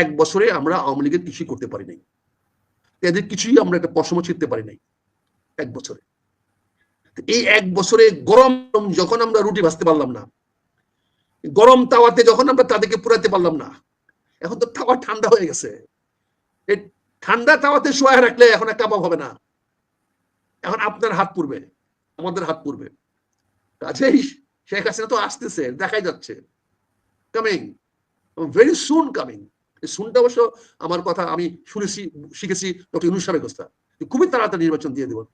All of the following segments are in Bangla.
এক বছরে আমরা আওয়ামী লীগের কিছুই করতে পারি নাই। এদের কিছুই আমরা একটা পশম ছিঁড়তে পারি নাই এক বছরে। এই এক বছরে গরম যখন আমরা রুটি ভাজতে পারলাম না, গরম তাওয়াতে যখন আমরা তাদেরকে পুরাতে পারলাম না, এখন তো তাওয়া ঠান্ডা হয়ে গেছে। এই ঠান্ডা তাওয়াতে শোয়া রাখলে এখন একটা কাবাব হবে না। এখন আপনার হাত পুড়বে, আমাদের হাত পুড়বে। কাজেই শেখ হাসিনা তো আসতেছে, দেখাই যাচ্ছে। কামিং ভেরি সুন কামিং শুনটা অবশ্য আমার কথা আমি শুনেছি, শিখেছি ডক্টর ইউনুস সাহেবের কথা। খুবই তাড়াতাড়ি নির্বাচন দিয়ে দেবেন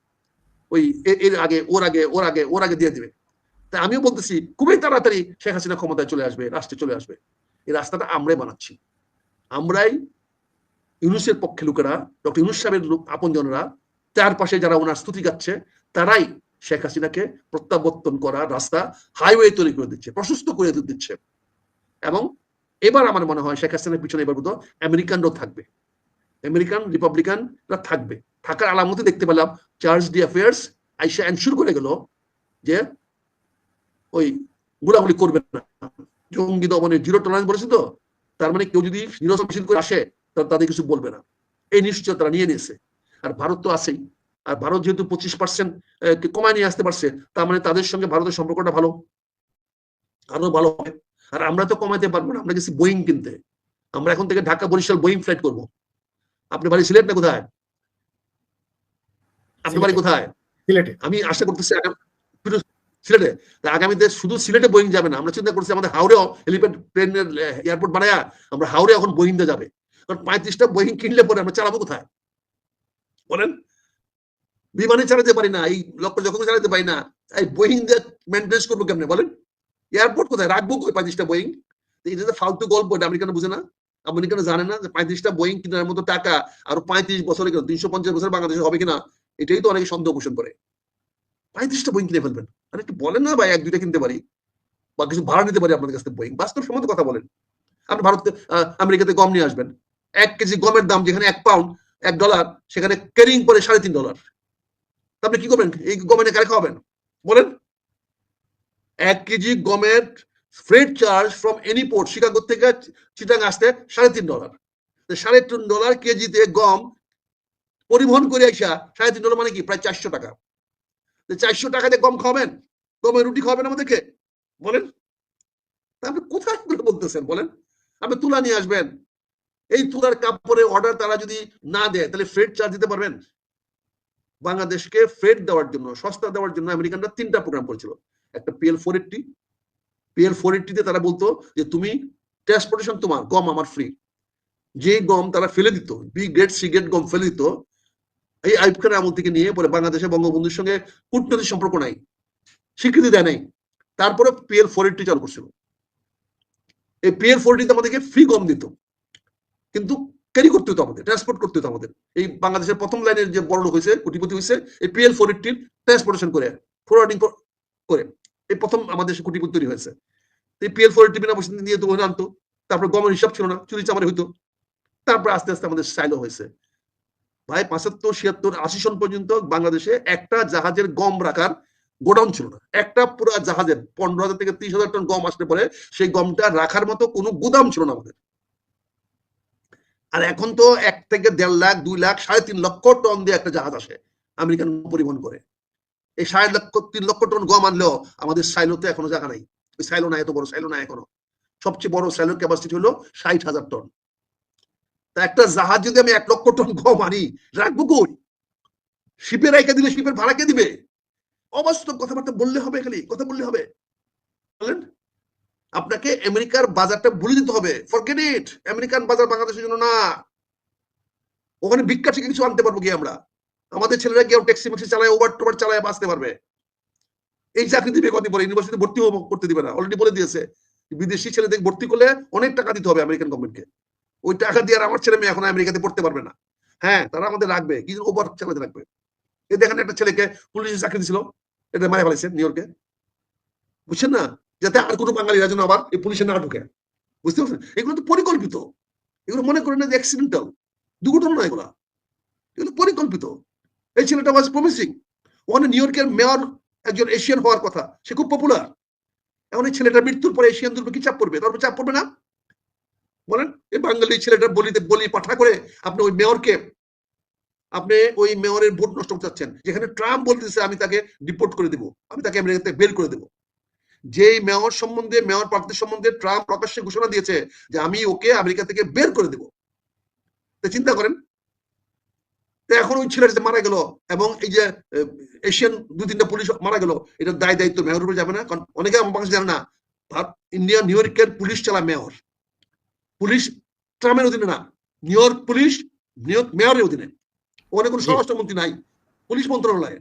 ওই এর আগে, ওর আগে ওর আগে ওর আগে দিয়ে দিবে। তাই আমিও বলতেছি, খুবই তাড়াতাড়ি শেখ হাসিনা ক্ষমতায় চলে আসবে, রাষ্ট্রে চলে আসবে। এই রাস্তাটা আমরাই বানাচ্ছি। আমরাই ইউনুসের পক্ষে লোকেরা, ডক্টর ইউনুস সাহেবের আপনজনরা তার পাশে যারা ওনার স্তুতি গাচ্ছে তারাই শেখ হাসিনাকে প্রত্যাবর্তন করার রাস্তা হাইওয়ে তৈরি করে দিচ্ছে, প্রশস্ত করে দিচ্ছে। এবং এবার আমার মনে হয় শেখ হাসিনার পিছনে এবার বোধ আমেরিকানরাও থাকবে। আমেরিকান, রিপাবলিকানরা থাকবে। থাকার আলামতে দেখতে পেলাম চার্জ ডি অ্যাফেয়ার্স আইসা এনশিওর করে গেল যে ওই গোলাগুলি করবে না। জঙ্গি দমনের জিরো টলারেন্স বলেছে তো? তার মানে কেউ যদি নিরসনশীল করে আসে তাহলে তাদের কিছু বলবে না। এই নিশ্চয় তারা নিয়ে নিয়েছে। আর ভারত তো আছেই। আর ভারত যেহেতু পঁচিশ পার্সেন্ট কমায় নিয়ে আসতে পারছে, তার মানে তাদের সঙ্গে ভারতের সম্পর্কটা ভালো। আরও ভালো হবে। আর আমরা তো কমাইতে পারব না আমরা গেছি বোয়িং কিনতে। আমরা এখন থেকে ঢাকা বরিশাল বোয়িং ফ্লাইট করব। আপনি বাড়ি সিলেট না কোথায়? আপনি বাড়ি কোথায়? সিলেটে। আমি আশা করতেছি সিলেটে। আগামীতে শুধু সিলেটে বোয়িং যাবে না আমরা চিন্তা করছি আমাদের হাওড়েও হেলিপ্যাড প্লেনের এয়ারপোর্ট বানায়া আমরা হাওড়ে এখন বোয়িং যাবে। কারণ পঁয়ত্রিশটা বোয়িং কিনলে পরে আমরা চালাবো কোথায়? বলেন। বিমানে চালাতে পারি না এই লক্ষ্য যখন চালাতে পারি না এই বোয়িং দিয়ে মেনটেন্স করব কেমনে? বলেন। এয়ারপোর্ট কোথায়? রাখব কই? পঁয়ত্রিশটা বোয়িং এটা ফালতু গল্প, এটা আমেরিকান বুঝে না? আমেরিকান জানে না যে পঁয়ত্রিশটা বোয়িং কেনার মতো টাকা আর পঁয়ত্রিশ বছরে কেন তিনশো পঞ্চাশ বছর বাংলাদেশে হবে কিনা? এটাই তো অনেকে সন্দেহ পোষণ করে। পঁয়ত্রিশটা বোয়িং কিনে ফেলবেন? আরে একটু বলেন না ভাই, এক, দুইটা কিনতে পারি। বা কিছু ভাড়া নিতে পারি আপনাদের কাছ থেকে বোয়িং বাস্তব সম্মত কথা বলেন। আপনি ভারতে আমেরিকাতে গম নিয়ে আসবেন। এক কেজি গমের দাম যেখানে এক পাউন্ড এক ডলার সেখানে ক্যারিং করে সাড়ে তিন ডলার আপনি কি করবেন? এই গমের কারে খাওয়াবেন? বলেন। এক কেজি গমের freight charge from any port Chicago থেকে চিটাং আসতে সাড়ে তিন ডলার সাড়ে তিন ডলার কেজিতে গম পরিবহন করে আসা সাড়ে তিন ডলার মানে কি? প্রায় চারশো টাকা। চারশো টাকাতে গম খাবেন গমের রুটি খাবেন আমাদেরকে? বলেন। আপনি কোথায় বলতেছেন? বলেন। আপনি তুলা নিয়ে আসবেন। এই তুলার কাপড়ের অর্ডার তারা যদি না দেয়, তাহলে ফ্রেড চার্জ দিতে পারবেন? বাংলাদেশকে ফ্রেড দেওয়ার জন্য, সস্তা দেওয়ার জন্য আমেরিকানরা তিনটা প্রোগ্রাম করেছিল। একটা PL four eighty PL four এইটটিতে তারা বলতো যে তুমি ট্রান্সপোর্টেশন তোমার, গম আমার ফ্রি যে গম তারা ফেলে দিত বি গ্রেড সি গ্রেড গম ফেলে দিত, এই আইব খানের আমল থেকে নিয়ে পরে বাংলাদেশে বঙ্গবন্ধুর সঙ্গে কূটনৈতিক সম্পর্ক নাই, স্বীকৃতি দেয় নাই, তারপরে পিএল ফোর এইটটি চালু করছিল। এই পিএল ফোর এইটটিতে আমাদেরকে ফ্রি গম দিত। কিন্তু ক্যারি করতে হতো আমাদের ট্রান্সপোর্ট করতে হতো আমাদের। এই বাংলাদেশের প্রথম লাইনের যে বড় লোক হয়েছে, কোটিপতি হয়েছে, এই পিএল ফোর এইটটির ট্রান্সপোর্টেশন করে ফরওয়ার্ডিং করে। এই প্রথম আমাদের দেশে কোটিপতি তৈরি হয়েছে। এই পিএল ফোর বিনা পয়সা নিয়ে তো আনতো তারপর গমের হিসাব ছিল না চুরি চামারি হইতো। তারপর আস্তে আস্তে আমাদের সাইলো হয়েছে। ভাই, পঁচাত্তর, ছিয়াত্তর, আশি সন পর্যন্ত বাংলাদেশে একটা জাহাজের গম রাখার গোডাউন ছিল না। একটা পুরো জাহাজের পনেরো হাজার থেকে ত্রিশ হাজার টন গম আসলে পরে সেই গমটা রাখার মতো কোনো গুদাম ছিল না আমাদের। আর এখন তো এক থেকে দেড় লাখ, দুই লাখ, সাড়ে তিন লক্ষ টন দিয়ে একটা জাহাজ আসে আমেরিকান পরিবহন করে। এই সাড়ে লক্ষ, তিন লক্ষ টন গম আনলেও আমাদের সাইলোতে এখনও জায়গা নাই। ওই সাইলো না এত বড় সাইলো না এখনও। সবচেয়ে বড় সাইলোর ক্যাপাসিটি হলো ষাট হাজার টন। তা একটা জাহাজ যদি আমি এক লক্ষ টন গম আনি রাখব কই? শিপে রেখে দিলে শিপের ভাড়া কে দিবে? অবাস্তব কথাবার্তা বললে হবে খালি, কথা বললে হবে। বলেন, আপনাকে আমেরিকার বাজারটা ভুলে দিতে হবে। ফরগেট ইট আমেরিকান বাজার বাংলাদেশের জন্য না। ওখানে ভিক্ষা থেকে কিছু আনতে পারব কি আমরা? আমাদের ছেলেরা কেউ ট্যাক্সি ম্যাক্সি চালায় ওভার টোভার চালায়, বাঁচতে পারবে। এই চাকরি দিবে কত পরে ইউনিভার্সিটি ভর্তি করতে দিবে না। অলরেডি বলে দিয়েছে, বিদেশি ছেলেদের ভর্তি করলে অনেক টাকা দিতে হবে আমেরিকান গভর্নমেন্টকে ওই টাকা দিয়ে আমার ছেলে মেয়ে এখন আমেরিকাতে পড়তে পারবে না। হ্যাঁ তারা আমাদের রাখবে। কিন্তু ওভার চালাতে রাখবে? এই দেখেন একটা ছেলেকে পুলিশের চাকরি দিছিল। এটা মারা ফেলেছে নিউ ইয়র্কে বুঝছেন না? যাতে আর কোনো বাঙালিরা যেন আবার এই পুলিশে না ঢুকে। বুঝতে পারছেন? এগুলো তো পরিকল্পিত। এগুলো মনে করেন না যে অ্যাক্সিডেন্টাল দুর্ঘটনা এগুলা। এগুলো পরিকল্পিত। এই ছেলেটা ওয়াজ প্রমিসিং ওখানে নিউ ইয়র্কের মেয়র একজন এশিয়ান হওয়ার কথা। সে খুব পপুলার এখন এই ছেলেটার মৃত্যুর পরে এশিয়ান দুর্বে কি চাপ পড়বে? তারপর চাপ পড়বে না? বলেন, এই বাঙালি ছেলেটা বলিতে বলি পাঠা করে আপনি ওই মেয়রকে আপনি ওই মেয়রের ভোট নষ্ট করতে চাচ্ছেন। যেখানে ট্রাম্প বলতেছে, আমি তাকে ডিপোর্ট করে দেবো। আমি তাকে আমেরিকা থেকে বের করে দেব। যেই মেয়র সম্বন্ধে মেয়র প্রার্থী সম্বন্ধে ট্রাম্প প্রকাশ্যে ঘোষণা দিয়েছে যে আমি ওকে আমেরিকা থেকে বের করে দেবো। চিন্তা করেন এখন ওই ছেলেটা মারা গেল এবং এই যে এশিয়ান দু তিনটা পুলিশ মারা গেল এটা দায় দায়িত্ব মেয়র উপরে যাবে না কারণ অনেকে কাছে জানে না ইন্ডিয়া নিউ ইয়র্কের পুলিশ চালায় মেয়র। পুলিশ ট্রাম্পের অধীনে না New York police New York মেয়রের অধীনে। ওখানে কোনো স্বরাষ্ট্রমন্ত্রী নাই পুলিশ মন্ত্রণালয়ে।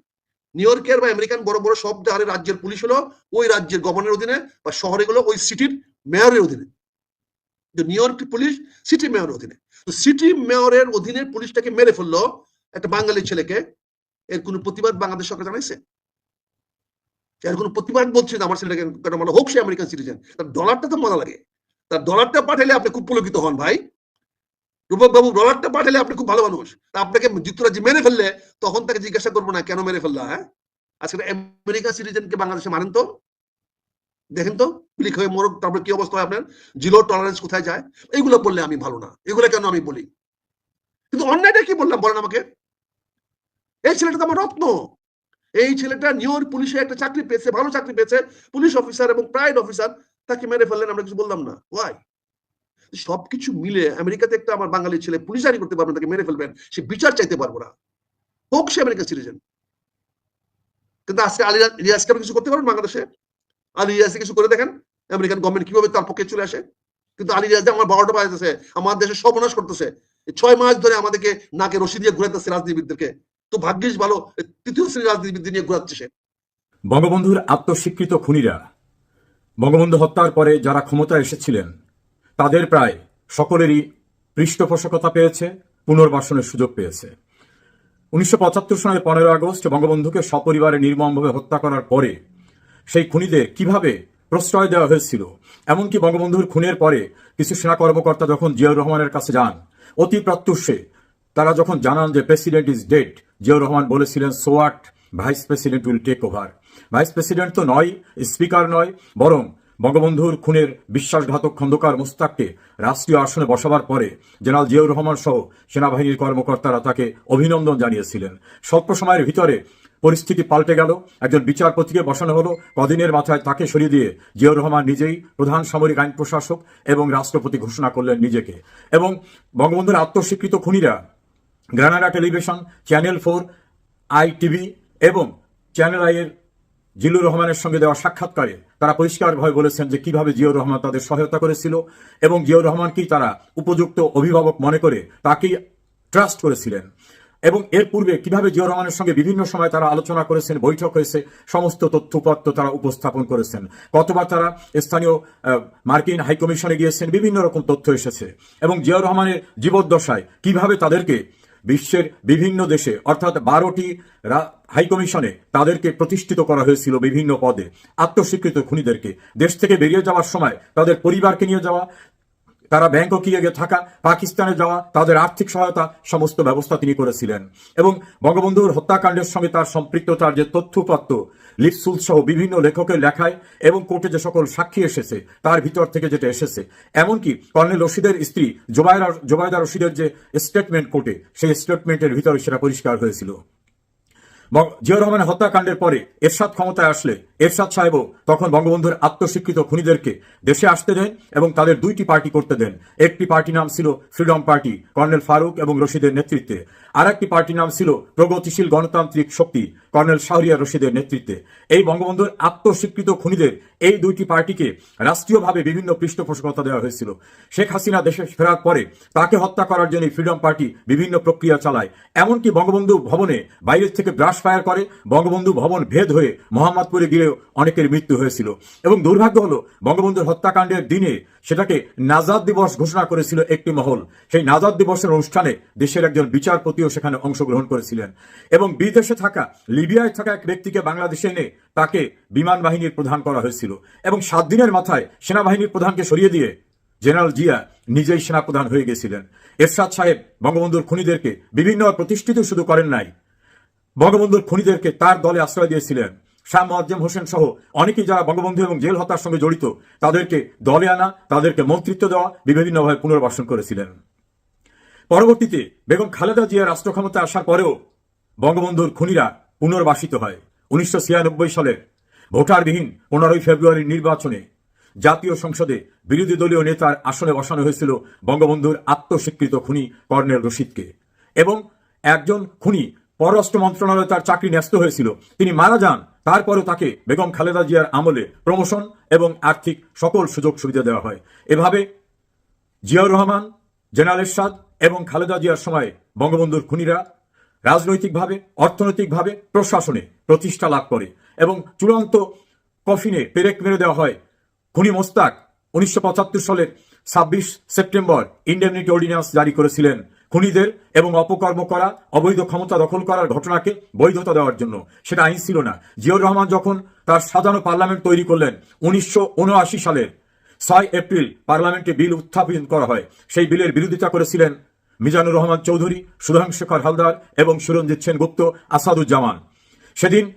নিউ ইয়র্কের বা আমেরিকান বড় বড় সব জায়গায় রাজ্যের পুলিশ হলো ওই রাজ্যের গভর্নরের অধীনে বা শহরে গুলো ওই সিটির মেয়রের অধীনে। নিউ ইয়র্ক পুলিশ সিটি মেয়রের অধীনে। তো সিটি মেয়রের অধীনে পুলিশটাকে মেরে ফেলল একটা বাঙালি ছেলেকে এর কোনো প্রতিবাদ বাংলাদেশ সরকার জানাইছে? এর কোনো প্রতিবাদ বলছে আমার ছেলেটাকে কেন মানে হোক সে আমেরিকান সিটিজেন। তার ডলারটা তো মজা লাগে। তার ডলারটা পাঠালে আপনি খুব পুলকিত হন ভাই। রূপক বাবু ডলারটা পাঠালে আপনি খুব ভালো মানুষ। তা আপনাকে যুক্তরাজ্যে মেরে ফেললে তখন তাকে জিজ্ঞাসা করব না, কেন মেরে ফেললা হ্যাঁ? আজকে আমেরিকা সিটিজেনকে বাংলাদেশে মারেন তো? দেখেন তো ক্লিক হয়ে মরক, তারপরে কি অবস্থা হয় আপনার? জিরো টলারেন্স কোথায় যায়? এগুলো বললে আমি ভালো না। এগুলো কেন আমি বলি? কিন্তু অন্যায়টা কি বললাম? বলেন আমাকে। এই ছেলেটা তো আমার রত্ন। এই ছেলেটা নিউ ইয়র্ক পুলিশে একটা চাকরি পেয়েছে, ভালো চাকরি পেয়েছে, পুলিশ অফিসার এবং প্রাইড অফিসার তাকে মেরে ফেললেন, আমরা কিছু বললাম না। ওয়াই সবকিছু মিলে আমেরিকাতে একটা আমার বাঙালি ছেলে পুলিশ জারি করতে পারবেন তাকে মেরে ফেলবেন, সে বিচার চাইতে পারব না। হোক সে আমেরিকান সিটিজেন কিন্তু আজকে আলী রিয়াজকে আপনি কিছু করতে পারবেন বাংলাদেশে? আলী রিয়াজকে কিছু করে দেখেন, আমেরিকান গভর্নমেন্ট কীভাবে তার পক্ষে চলে আসে। কিন্তু আলী রিয়াজ আমার বারোটা বাজাতেছে আমার দেশে সর্বনাশ করতেছে। ছয় মাস ধরে আমাদেরকে নাকে রশি দিয়ে ঘুরাইতেছে রাজনীতিবিদদেরকে। তো ভাগ্যিস ভালো তৃতীয় শ্রেণির রাজনীতিবিদ নিয়ে ঘুরাচ্ছে সে। বঙ্গবন্ধুর আত্মস্বীকৃত খুনিরা। বঙ্গবন্ধু হত্যার পরে যারা ক্ষমতায় এসেছিলেন, তাদের প্রায় সকলেরই পৃষ্ঠপোষকতা পেয়েছে, পুনর্বাসনের সুযোগ পেয়েছে। উনিশশো পঁচাত্তর সালের পনেরো আগস্ট বঙ্গবন্ধুকে সপরিবারে নির্মমভাবে হত্যা করার পরে সেই খুনিদের কীভাবে প্রশ্রয় দেওয়া হয়েছিল, এমনকি বঙ্গবন্ধুর খুনের পরে কিছু সেনা কর্মকর্তা যখন জিয়াউর রহমানের কাছে যান, অতি প্রত্যুষে তারা যখন জানান যে president is dead Ziaur Rahman বলেছিলেন so what vice president will take over vice president তো নয় স্পিকার নয়, বরং বঙ্গবন্ধুর খুনের বিশ্বাসঘাতক খন্দকার মুস্তাককে রাষ্ট্রীয় আসনে বসাবার পরে জেনারেল জিয়াউর রহমান সহ সেনাবাহিনীর কর্মকর্তারা তাকে অভিনন্দন জানিয়েছিলেন। স্বল্প সময়ের ভিতরে পরিস্থিতি পাল্টে গেল, একজন বিচারপতিকে বসানো হলো, কদিনের মাথায় তাকে সরিয়ে দিয়ে জিয়াউর রহমান নিজেই প্রধান সামরিক আইন প্রশাসক এবং রাষ্ট্রপতি ঘোষণা করলেন নিজেকে। এবং বঙ্গবন্ধুর আত্মস্বীকৃত খুনিরা Granada television, channel four I TV এবং চ্যানেল আই এর জিল্লুর রহমানের সঙ্গে দেওয়া সাক্ষাৎকারে তারা পরিষ্কারভাবে বলেছেন যে কীভাবে জিয়াউর রহমান তাদের সহায়তা করেছিল এবং জিয়াউর রহমানকেই তারা উপযুক্ত অভিভাবক মনে করে তাকেই ট্রাস্ট করেছিলেন? এবং এর পূর্বে কীভাবে জিয়াউর রহমানের সঙ্গে বিভিন্ন সময় তারা আলোচনা করেছেন, বৈঠক হয়েছে, সমস্ত তথ্যপত্র তারা উপস্থাপন করেছেন। কতবার তারা স্থানীয় মার্কিন হাইকমিশনে গিয়েছেন, বিভিন্ন রকম তথ্য এসেছে। এবং জিয়াউর রহমানের জীবদ্দশায় কীভাবে তাদেরকে বিশ্বের বিভিন্ন দেশে, অর্থাৎ বারোটি হাইকমিশনে তাদেরকে প্রতিষ্ঠিত করা হয়েছিল বিভিন্ন পদে। আত্মস্বীকৃত খুনিদেরকে। দেশ থেকে বেরিয়ে যাওয়ার সময় তাদের পরিবারকে নিয়ে যাওয়া তারা ব্যাংককে থাকা, পাকিস্তানে যাওয়া, তাদের আর্থিক সহায়তা, সমস্ত ব্যবস্থা তিনি করেছিলেন। এবং বঙ্গবন্ধুর হত্যাকাণ্ডের সঙ্গে তার সম্পৃক্ততার যে তথ্যপত্র, লিপসুল সহ বিভিন্ন লেখকের লেখায় এবং কোর্টে যে সকল সাক্ষী এসেছে, তার ভিতর থেকে যেটা এসেছে, এমনকি কর্নেল রশিদের স্ত্রী জোবায়রা জোবায়দা রশিদের যে স্টেটমেন্ট কোর্টে, সেই স্টেটমেন্টের ভিতরে সেটা পরিষ্কার হয়েছিল। জিয়াউর রহমানের হত্যাকাণ্ডের পরে এরশাদ ক্ষমতায় আসলে এরশাদ সাহেবও তখন বঙ্গবন্ধুর আত্মস্বীকৃত খুনিদেরকে দেশে আসতে দেন এবং তাদের দুইটি পার্টি করতে দেন। একটি পার্টি নাম ছিল ফ্রিডম পার্টি, কর্নেল ফারুক এবং রশিদের নেতৃত্বে। আর একটি পার্টি নাম ছিল প্রগতিশীল গণতান্ত্রিক শক্তি কর্নেল শাহরিয়া রশিদের নেতৃত্বে। এই বঙ্গবন্ধুর আত্মস্বীকৃত খুনিদের এই দুইটি পার্টিকে রাষ্ট্রীয়ভাবে বিভিন্ন পৃষ্ঠপোষকতা দেওয়া হয়েছিল। শেখ হাসিনা দেশে ফেরার পরে তাকে হত্যা করার জন্য ফ্রিডম পার্টি বিভিন্ন প্রক্রিয়া চালায়। এমনকি বঙ্গবন্ধু ভবনে বাইরের থেকে ব্রাশ ফায়ার করে। বঙ্গবন্ধু ভবন ভেদ হয়ে মোহাম্মদপুরে গিয়েও অনেকের মৃত্যু হয়েছিল। এবং দুর্ভাগ্য হলো, বঙ্গবন্ধুর হত্যাকাণ্ডের দিনে সেটাকে নাজাদ দিবস ঘোষণা করেছিল একটি মহল। সেই নাজাদ দিবসের অনুষ্ঠানে দেশের একজন বিচারপতিও সেখানে অংশগ্রহণ করেছিলেন। এবং বিদেশে থাকা, লিবিয়ায় থাকা এক ব্যক্তিকে বাংলাদেশে এনে তাকে বিমান বাহিনীর প্রধান করা হয়েছিল। এবং সাত দিনের মাথায় সেনাবাহিনীর প্রধানকে সরিয়ে দিয়ে জেনারেল জিয়া নিজেই সেনাপ্রধান হয়ে গেছিলেন। এরশাদ সাহেব বঙ্গবন্ধুর খুনিদেরকে বিভিন্ন প্রতিষ্ঠিত শুধু করেন নাই, বঙ্গবন্ধুর খুনিদেরকে তার দলে আশ্রয় দিয়েছিলেন। শাহ মোয়াজ্জেম হোসেন সহ অনেকেই যারা বঙ্গবন্ধু এবং জেল হত্যার সঙ্গে জড়িত, তাদেরকে দলে আনা, তাদেরকে মন্ত্রিত্ব দেওয়া বিভিন্নভাবে পুনর্বাসন করেছিলেন। পরবর্তীতে বেগম খালেদা জিয়া রাষ্ট্র ক্ষমতা আসার পরেও বঙ্গবন্ধুর খুনিরা পুনর্বাসিত হয়। উনিশশো ছিয়ানব্বই সালের ভোটারবিহীন পনেরোই ফেব্রুয়ারির নির্বাচনে জাতীয় সংসদে বিরোধী দলীয় নেতার আসনে বসানো হয়েছিল বঙ্গবন্ধুর আত্মস্বীকৃত খুনি কর্নেল রশিদকে এবং একজন খুনি পররাষ্ট্র মন্ত্রণালয়ে তার চাকরি ন্যস্ত হয়েছিল। তিনি মারা যান তারপরেও তাকে বেগম খালেদা জিয়ার আমলে প্রমোশন এবং আর্থিক সকল সুযোগ সুবিধা দেওয়া হয়। এভাবে জিয়াউর রহমান, জেনারেল এরশাদ এবং খালেদা জিয়ার সময় বঙ্গবন্ধুর খুনিরা রাজনৈতিকভাবে, অর্থনৈতিকভাবে, প্রশাসনে প্রতিষ্ঠা লাভ করে এবং চূড়ান্ত কফিনে পেরেক মেরে দেওয়া হয়। খুনি মোস্তাক উনিশশো পঁচাত্তর সালের ছাব্বিশ সেপ্টেম্বর ইন্ডেমনিটি অর্ডিন্যান্স জারি করেছিলেন। খুনিদের এবং অপকর্ম করা, অবৈধ ক্ষমতা দখল করার ঘটনাকে বৈধতা দেওয়ার জন্য। সেটা আইন ছিল না। জিয়াউর রহমান যখন তার সাজানো পার্লামেন্ট তৈরি করলেন উনিশশো উনআশি সালের ছয় এপ্রিল, পার্লামেন্টে বিল উত্থাপন করা হয়। সেই বিলের বিরোধিতা করেছিলেন মিজানুর রহমান চৌধুরী, সুধাংশেখর হালদার এবং সুরঞ্জিত সেনগুপ্ত আসাদুজ্জামান। সেদিন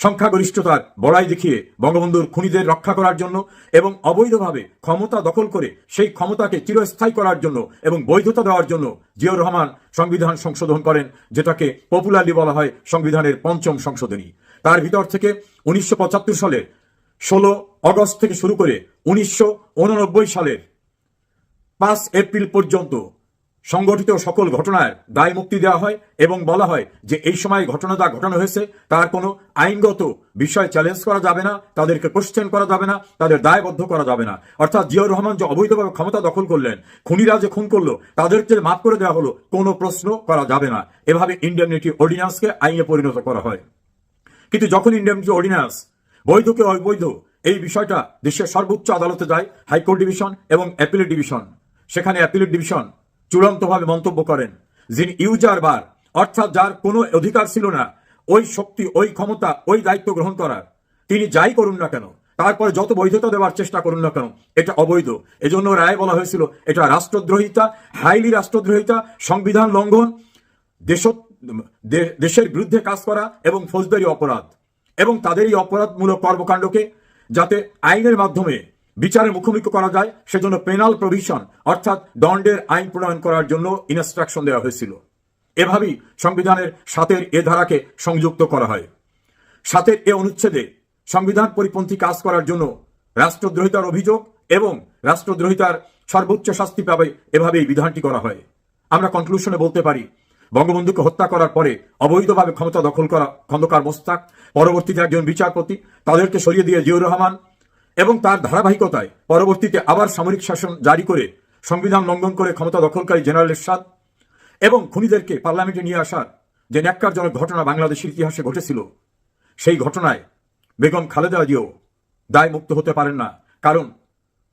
সংখ্যাগরিষ্ঠতার বড়াই দেখিয়ে বঙ্গবন্ধুর খুনিদের রক্ষা করার জন্য এবং অবৈধভাবে ক্ষমতা দখল করে সেই ক্ষমতাকে চিরস্থায়ী করার জন্য এবং বৈধতা দেওয়ার জন্য জিয়াউর রহমান সংবিধান সংশোধন করেন, যেটাকে পপুলারলি বলা হয় সংবিধানের পঞ্চম সংশোধনী। তার ভিতর থেকে উনিশশো সালে ষোলো অগস্ট থেকে শুরু করে উনিশশো উননব্বই সালের পাঁচ এপ্রিল পর্যন্ত সংগঠিত সকল ঘটনার দায় মুক্তি দেওয়া হয় এবং বলা হয় যে এই সময় ঘটনাটা ঘটানো হয়েছে, তার কোনো আইনগত বিষয় চ্যালেঞ্জ করা যাবে না, তাদেরকে কোশ্চেন করা যাবে না, তাদের দায়বদ্ধ করা যাবে না। অর্থাৎ জিয়াউর রহমান যে অবৈধভাবে ক্ষমতা দখল করলেন, খুনিরা যে খুন করল, তাদেরকে মাফ করে দেওয়া হলো, কোনো প্রশ্ন করা যাবে না। এভাবে ইন্ডিয়ানিটি অর্ডিন্যান্সকে আইনে পরিণত করা হয়। কিন্তু যখন ইন্ডিয়ানিটি অর্ডিন্যান্স বৈধকে অবৈধ, এই বিষয়টা দেশের সর্বোচ্চ আদালতে যায়, হাইকোর্ট ডিভিশন এবং অ্যাপিলেট ডিভিশন। সেখানে অ্যাপিলেট ডিভিশন চূড়ান্তভাবে মন্তব্য করেন। যিনি ইউজার বার, অর্থাৎ যার কোনো অধিকার ছিল না, ওই শক্তি, ওই ক্ষমতা, ওই দায়িত্ব গ্রহণ করার। তিনি যাই করুন না কেন, তারপরে যত বৈধতা দেওয়ার চেষ্টা করুন না কেন, এটা অবৈধ। এজন্য রায় বলা হয়েছিল, এটা রাষ্ট্রদ্রোহিতা, হাইলি রাষ্ট্রদ্রোহিতা, সংবিধান লঙ্ঘন দেশ দেশের বিরুদ্ধে কাজ করা এবং ফৌজদারি অপরাধ। এবং তাদের এই অপরাধমূলক কর্মকাণ্ডকে যাতে আইনের মাধ্যমে বিচারের মুখোমুখি করা যায়, সেজন্য পেনাল প্রভিশন অর্থাৎ দণ্ডের আইন প্রণয়ন করার জন্য ইনস্ট্রাকশন দেওয়া হয়েছিল। এভাবেই সংবিধানের সাতের এ ধারাকে সংযুক্ত করা হয়। সাতের এ অনুচ্ছেদে সংবিধান পরিপন্থী কাজ করার জন্য রাষ্ট্রদ্রোহিতার অভিযোগ এবং রাষ্ট্রদ্রোহিতার সর্বোচ্চ শাস্তি পাবে এভাবেই বিধানটি করা হয়। আমরা কনক্লুশনে বলতে পারি, বঙ্গবন্ধুকে হত্যা করার পরে অবৈধভাবে ক্ষমতা দখল করা খন্দকার মোস্তাক, পরবর্তীতে একজন বিচারপতি, তাদেরকে সরিয়ে দিয়ে জিয়ুর রহমান এবং তার ধারাবাহিকতায় পরবর্তীতে আবার সামরিক শাসন জারি করে সংবিধান লঙ্ঘন করে ক্ষমতা দখলকারী জেনারেল এরশাদ এবং খুনিদেরকে পার্লামেন্টে নিয়ে আসার যে ন্যাক্কারজনক ঘটনা বাংলাদেশের ইতিহাসে ঘটেছিল, সেই ঘটনায় বেগম খালেদা জিয়াও দায় মুক্ত হতে পারেন না। কারণ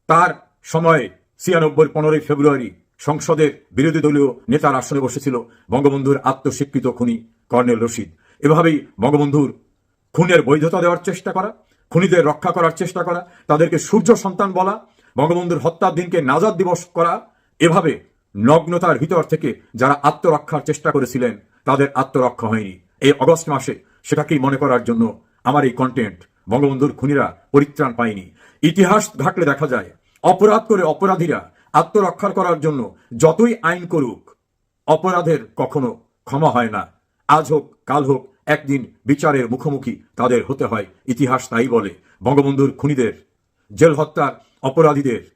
তার সময়ে ছিয়ানব্বই, পনেরোই ফেব্রুয়ারি সংসদের বিরোধী দলীয় নেতার আসনে বসেছিল বঙ্গবন্ধুর আত্মস্বীকৃত খুনি কর্নেল রশিদ। এভাবেই বঙ্গবন্ধুর খুনের বৈধতা দেওয়ার চেষ্টা করা খুনিদের রক্ষা করার চেষ্টা করা, তাদেরকে সূর্য সন্তান বলা, বঙ্গবন্ধুর হত্যার দিনকে নাজাদ দিবস করা, এভাবে নগ্নতার ভিতর থেকে যারা আত্মরক্ষার চেষ্টা করেছিলেন, তাদের আত্মরক্ষা হয়নি। এই অগস্ট মাসে সেটাকেই মনে করার জন্য আমার এই কন্টেন্ট বঙ্গবন্ধুর খুনিরা পরিত্রাণ পায়নি। ইতিহাস ঘাটলে দেখা যায়, অপরাধ করে অপরাধীরা আত্মরক্ষা করার জন্য যতই আইন করুক, অপরাধের কখনো ক্ষমা হয় না। আজ হোক, কাল হোক একদিন বিচারের মুখোমুখি তাদের হতে হয়। ইতিহাস তাই বলে, বঙ্গবন্ধুর খুনিদের, জেল হত্যার অপরাধীদের,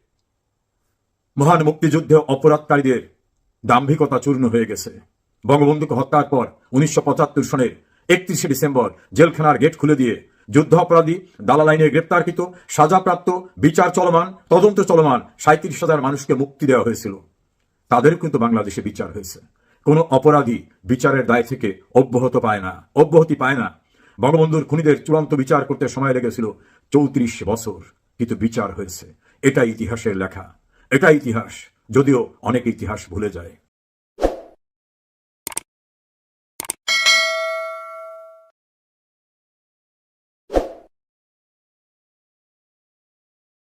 মহান মুক্তিযুদ্ধে অপরাধকারীদের দাম্ভিকতা চূর্ণ হয়ে গেছে। বঙ্গবন্ধুকে হত্যার পর উনিশশো পঁচাত্তর সনের একত্রিশে ডিসেম্বর জেলখানার গেট খুলে দিয়ে যুদ্ধ অপরাধী দালাল আইনে গ্রেপ্তারকৃত, সাজাপ্রাপ্ত, বিচার চলমান, তদন্ত চলমান সাঁত্রিশ হাজার মানুষকে মুক্তি দেওয়া হয়েছিল। তাদের কিন্তু বাংলাদেশে বিচার হয়েছে। কোনো অপরাধী বিচারের দায় থেকে অব্যাহত পায় না, অব্যাহতি পায় না। বঙ্গবন্ধুর খুনিদের চূড়ান্ত বিচার করতে সময় লেগেছিল চৌত্রিশ বছর, কিন্তু বিচার হয়েছে। এটা ইতিহাসের লেখা এটা ইতিহাস, যদিও অনেক ইতিহাস ভুলে যায়।